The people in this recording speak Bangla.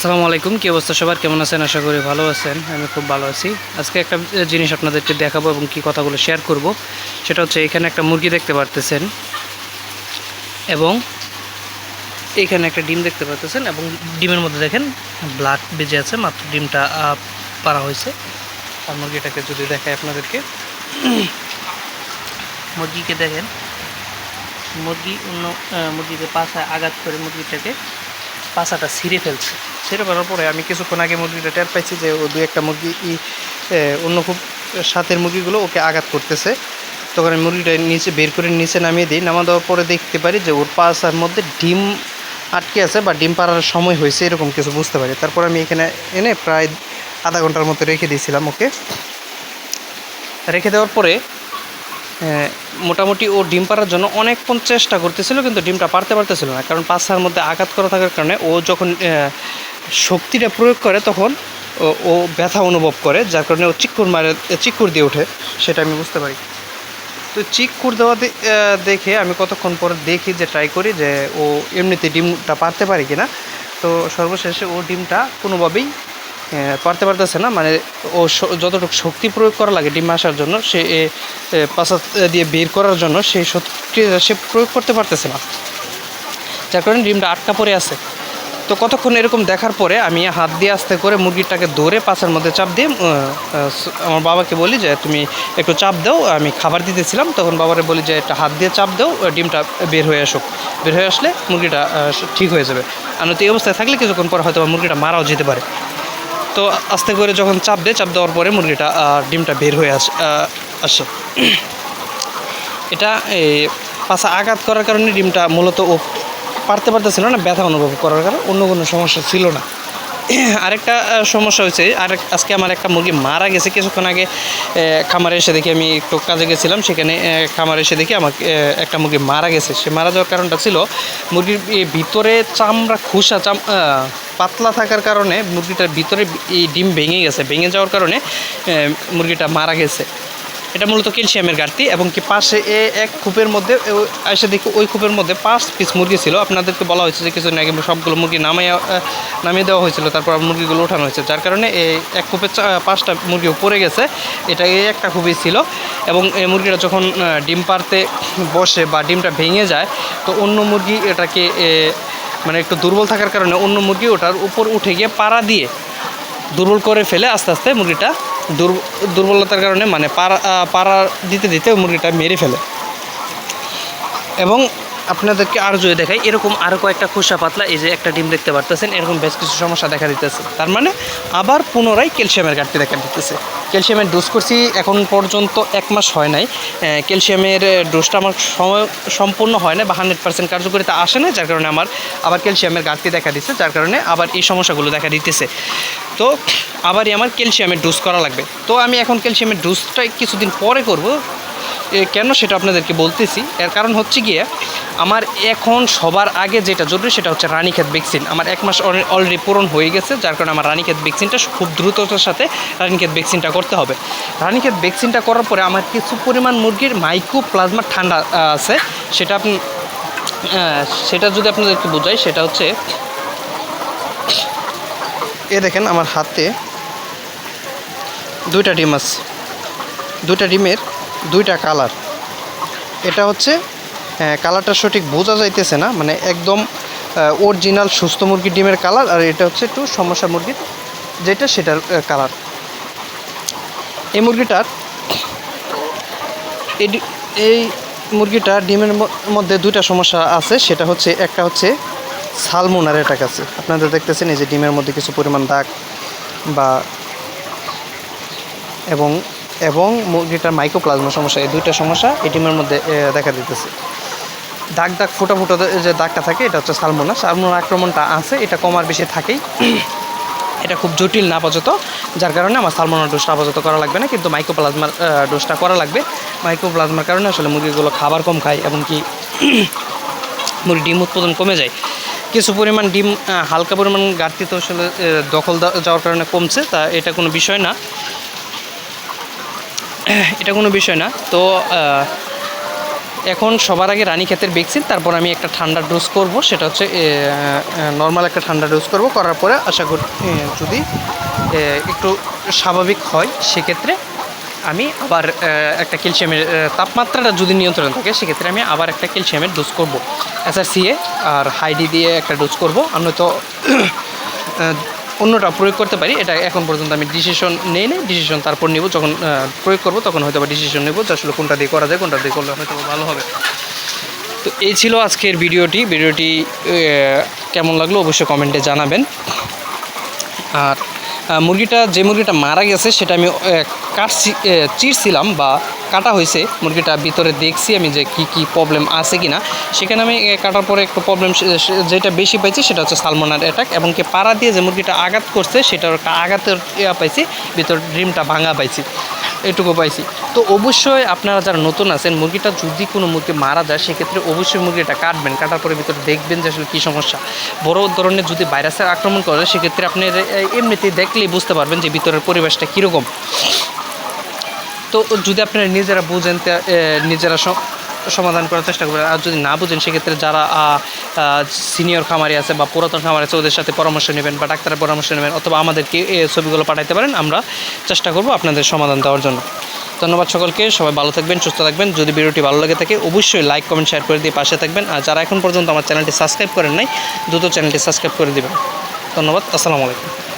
আসসালামু আলাইকুম, কী অবস্থা সবার? কেমন আছেন? আশা করি ভালো আছেন। আমি খুব ভালো আছি। আজকে একটা জিনিস আপনাদেরকে দেখাবো এবং কি কথাগুলো শেয়ার করব। সেটা হচ্ছে এখানে একটা মুরগি দেখতে পারতেছেন এবং এখানে একটা ডিম দেখতে পারতেছেন এবং ডিমের মধ্যে দেখেন ব্লাড বেজে আছে, মাত্র ডিমটা পারা হয়েছে। আর মুরগিটাকে যদি দেখায় আপনাদেরকে। মুরগিকে দেখেন। মুরগি অন্য মুরগিকে পাশায় আঘাত করে মুরগিটাকে পাছাটা ছিঁড়ে ফেলছে। ছিঁড়ে ফেলার পরে আমি কিছুক্ষণ আগে মুরগিটা টের পাইছি যে ও দু একটা মুরগি অন্য খুব সাথের মুরগিগুলো ওকে আঘাত করতেছে। তখন আমি মুরগিটা নিচে বের করে নিচে নামিয়ে দিই। নামা দেওয়ার পরে দেখতে পারি যে ওর পাছার মধ্যে ডিম আটকে আছে বা ডিম পাড়ার সময় হয়েছে এরকম কিছু বুঝতে পারি। তারপর আমি এখানে এনে প্রায় আধা ঘণ্টার মতো রেখে দিয়েছিলাম ওকে। রেখে দেওয়ার পরে মোটামুটি ও ডিম পাড়ার জন্য অনেকক্ষণ চেষ্টা করতেছিল কিন্তু ডিমটা পারতে পারতেছিল না। কারণ পাছার মধ্যে আঘাত করা থাকার কারণে ও যখন শক্তিটা প্রয়োগ করে তখন ও- ব্যথা অনুভব করে, যার কারণে ও চিক্কুর মারে, চিক্কুর দিয়ে ওঠে, সেটা আমি বুঝতে পারি। তো চিক্কুর দেওয়া দেখে আমি কতক্ষণ পর দেখি যে ট্রাই করি যে, ও এমনিতে ডিমটা পারতে পারে কি না তো সর্বশেষে ও ডিমটা কোনোভাবেই পারতে পারতেছে না। মানে ও যতটুকু শক্তি প্রয়োগ করা লাগে ডিম আসার জন্য, সে পাশা দিয়ে বের করার জন্য সেই শক্তি সে প্রয়োগ করতে পারতেছে না। যার কারণে ডিমটা আটকা পড়ে আছে। তো কতক্ষণ এরকম দেখার পরে আমি হাত দিয়ে আস্তে করে মুরগিটাকে ধরে পাছার মধ্যে চাপ দিয়ে আমার বাবাকে বলি যে, তুমি একটু চাপ দাও, আমি খাবার দিতেছিলাম। তখন বাবারে বলি যে, একটা হাত দিয়ে চাপ দাও ডিমটা বের হয়ে আসুক। বের হয়ে আসলে মুরগিটা ঠিক হয়ে যাবে। আর নয়তো এই অবস্থায় থাকলে কিছুক্ষণ পর হয়তো মুরগিটা মারাও যেতে পারে। তো আস্তে করে যখন চাপ দেয়, চাপ দেওয়ার পরে মুরগিটা ডিমটা বের হয়ে আসে আসে। এটা এই পাশা আঘাত করার কারণে ডিমটা মূলত পারতে পারতেছিল না, ব্যথা অনুভব করার কারণে অন্য কোনো সমস্যা ছিল না। আরেকটা সমস্যা হয়েছে আরেক আজকে আমার একটা মুরগি মারা গেছে। কিছুক্ষণ আগে খামারে এসে দেখি আমি একটু কাজে গেছিলাম, সেখানে খামারে এসে দেখি আমাকে একটা মুরগি মারা গেছে। সে মারা যাওয়ার কারণটা ছিল, মুরগির ভিতরে চামড়া খুসা, চাম পাতলা থাকার কারণে মুরগিটার ভিতরে এই ডিম ভেঙে গেছে। ভেঙে যাওয়ার কারণে মুরগিটা মারা গেছে। এটা মূলত ক্যালসিয়ামের ঘাটতি এবং কি পাশে এ এক কূপের মধ্যে এসে দেখি ওই কূপের মধ্যে পাঁচ পিস মুরগি ছিল। আপনাদেরকে বলা হয়েছে যে কিছুদিন আগে সবগুলো মুরগি নামিয়ে নামিয়ে দেওয়া হয়েছিল, তারপর মুরগিগুলো ওঠানো হয়েছে। যার কারণে এই এক কূপে চা- পাঁচটা মুরগিও পড়ে গেছে। এটা এই একটা কূপই ছিল এবং এই মুরগিটা যখন ডিম পারতে বসে বা ডিমটা ভেঙে যায়, তো অন্য মুরগি এটাকে মানে একটু দুর্বল থাকার কারণে অন্য মুরগি ওটার উপর উঠে গিয়ে পাড়া দিয়ে দুর্বল করে ফেলে আস্তে আস্তে মুরগিটা দুর্বলতার কারণে মানে পাড়া পাড়া দিতে দিতে মুরগিটা মেরে ফেলে। এবং আপনাদেরকে আরও যদি দেখাই। এরকম আরও কয়েকটা খোসা পাতলা, এই যে একটা ডিম দেখতে পারতেছেন, এরকম বেশ কিছু সমস্যা দেখা দিতেছে। তার মানে আবার পুনরায় ক্যালসিয়ামের ঘাটতি দেখা দিতেছে। ক্যালসিয়ামের ডোজ করছি, এখন পর্যন্ত এক মাস হয় নাই। ক্যালসিয়ামের ডোজটা আমার সময় সম্পূর্ণ হয় না বা হান্ড্রেড পার্সেন্ট কার্যকারিতা আসে না যার কারণে আমার আবার ক্যালসিয়ামের ঘাটতি দেখা দিচ্ছে, যার কারণে আবার এই সমস্যাগুলো দেখা দিতেছে। তো আবারই আমার ক্যালসিয়ামের ডোজ করা লাগবে। তো আমি এখন ক্যালসিয়ামের ডোজটা কিছুদিন পরে করব কেন সেটা আপনাদেরকে বলতেছি? এর কারণ হচ্ছে গিয়ে, আমার এখন সবার আগে যেটা জরুরি সেটা হচ্ছে রানীক্ষেত ভ্যাকসিন। আমার এক মাস অলরেডি পূরণ হয়ে গেছে, যার কারণে আমার রানীক্ষেত ভ্যাকসিনটা খুব দ্রুততার সাথে রানীক্ষেত ভ্যাকসিনটা করতে হবে। রানীক্ষেত ভ্যাকসিনটা করার পরে আমার কিছু পরিমাণ মুরগির মাইক্রো প্লাজমা ঠান্ডা আছে। সেটা আপনি সেটা যদি আপনাদেরকে বোঝাই, সেটা হচ্ছে এ দেখেন আমার হাতে দুইটা ডিম আছে। দুইটা ডিমের দুইটা কালার। এটা হচ্ছে কালারটা সঠিক বোঝা যাইতেছে না মানে একদম অরিজিনাল সুস্থ মুরগির ডিমের কালার, আর এটা হচ্ছে একটু সমস্যা মুরগির, যেটা সেটার কালার। এই মুরগিটার এই মুরগিটার ডিমের মধ্যে দুইটা সমস্যা আছে, সেটা হচ্ছে, একটা হচ্ছে সালমোনার অ্যাটাক আছে আপনারা দেখতেছেন এই যে ডিমের মধ্যে কিছু পরিমাণ দাগ বা, এবং এবং মুরগিটার মাইক্রোপ্লাজমা সমস্যা, এই দুইটা সমস্যা এই ডিমের মধ্যে দেখা দিতেছে। দাগ দাগ, ফোটা ফোটা যে দাগটা থাকে, এটা হচ্ছে সালমোনা সালমোনার আক্রমণটা আছে, এটা কমার বেশি থাকেই। এটা খুব জটিল না আপাতত যার কারণে আমার সালমোনার ডোজটা আপাতত করা লাগবে না, কিন্তু মাইক্রোপ্লাজমার ডোজটা করা লাগবে। মাইক্রোপ্লাজমার কারণে আসলে মুরগিগুলো খাবার কম খায় এবং কি মুরগি ডিম উৎপাদন কমে যায়। কিছু পরিমাণ ডিম হালকা পরিমাণ ঘাটতি তো আসলে দখল যাওয়ার কারণে কমছে, তা এটা কোনো বিষয় না। এটা কোনো বিষয় না। তো এখন সবার আগে রানীক্ষেতের ভ্যাকসিন তারপর আমি একটা ঠান্ডা ডোজ করব, সেটা হচ্ছে নর্মাল একটা ঠান্ডা ডোজ করব, করার পরে আশা করি যদি একটু স্বাভাবিক হয়, সেক্ষেত্রে আমি আবার একটা ক্যালসিয়ামের তাপমাত্রাটা যদি নিয়ন্ত্রণ থাকে, সেক্ষেত্রে আমি আবার একটা ক্যালসিয়ামের ডোজ করব। এসআরসিএ আর হাইডি দিয়ে একটা ডোজ করব আমি তো অন্যটা প্রয়োগ করতে পারি, এটা এখন পর্যন্ত আমি ডিসিশন নেই নেই ডিসিশন তারপর নেব, যখন প্রয়োগ করব তখন হয়তো বা ডিসিশন নেব যে আসলে কোনটা দিয়ে করা যায়, কোনটা দিয়ে করলে হয়তো ভালো হবে। তো এই ছিল আজকের ভিডিওটি ভিডিওটি কেমন লাগল অবশ্যই কমেন্টে জানাবেন। আর মুরগিটা, যে মুরগিটা মারা গেছে সেটা আমি কাটছি চিরছিলাম বা কাটা হয়েছে, মুরগিটা ভিতরে দেখছি আমি যে কি কি প্রবলেম আছে কি না সেখানে আমি কাটার পরে একটু প্রবলেম যেটা বেশি পাইছি সেটা হচ্ছে সালমোনার অ্যাটাক এবং কি পাড়া দিয়ে যে মুরগিটা আঘাত করছে সেটার একটা আঘাতের ইয়া পাইছি, ভিতর ডিমটা ভাঙা পাইছি, এটুকু পাইছি। তো অবশ্যই আপনারা যারা নতুন আছেন, মুরগিটা যদি কোনো মুরগি মারা যায়, সেক্ষেত্রে অবশ্যই মুরগিটা কাটবেন, কাটার পরে ভিতরে দেখবেন যে আসলে কী সমস্যা। বড় ধরনের যদি ভাইরাসের আক্রমণ করে, সেক্ষেত্রে আপনি এমনিতেই দেখলেই বুঝতে পারবেন যে ভিতরের পরিবেশটা কীরকম। তো যদি আপনারা নিজেরা বুঝেন নিজেরা সমাধান করার চেষ্টা করবেন। আর যদি না বুঝেন, সেক্ষেত্রে যারা সিনিয়র খামারি আছে বা পুরাতন খামারি আছে, ওদের সাথে পরামর্শ নেবেন বা ডাক্তারের পরামর্শ নেবেন, অথবা আমাদেরকে ছবিগুলো পাঠাইতে পারেন, আমরা চেষ্টা করব আপনাদের সমাধান দেওয়ার জন্য। ধন্যবাদ সকলকে, সবাই ভালো থাকবেন, সুস্থ থাকবেন। যদি ভিডিওটি ভালো লাগে থাকে, অবশ্যই লাইক কমেন্ট শেয়ার করে দিয়ে পাশে থাকবেন। আর যারা এখন পর্যন্ত আমার চ্যানেলটি সাবস্ক্রাইব করেন নাই, দ্রুত চ্যানেলটি সাবস্ক্রাইব করে দিবেন। ধন্যবাদ, আসসালামু আলাইকুম।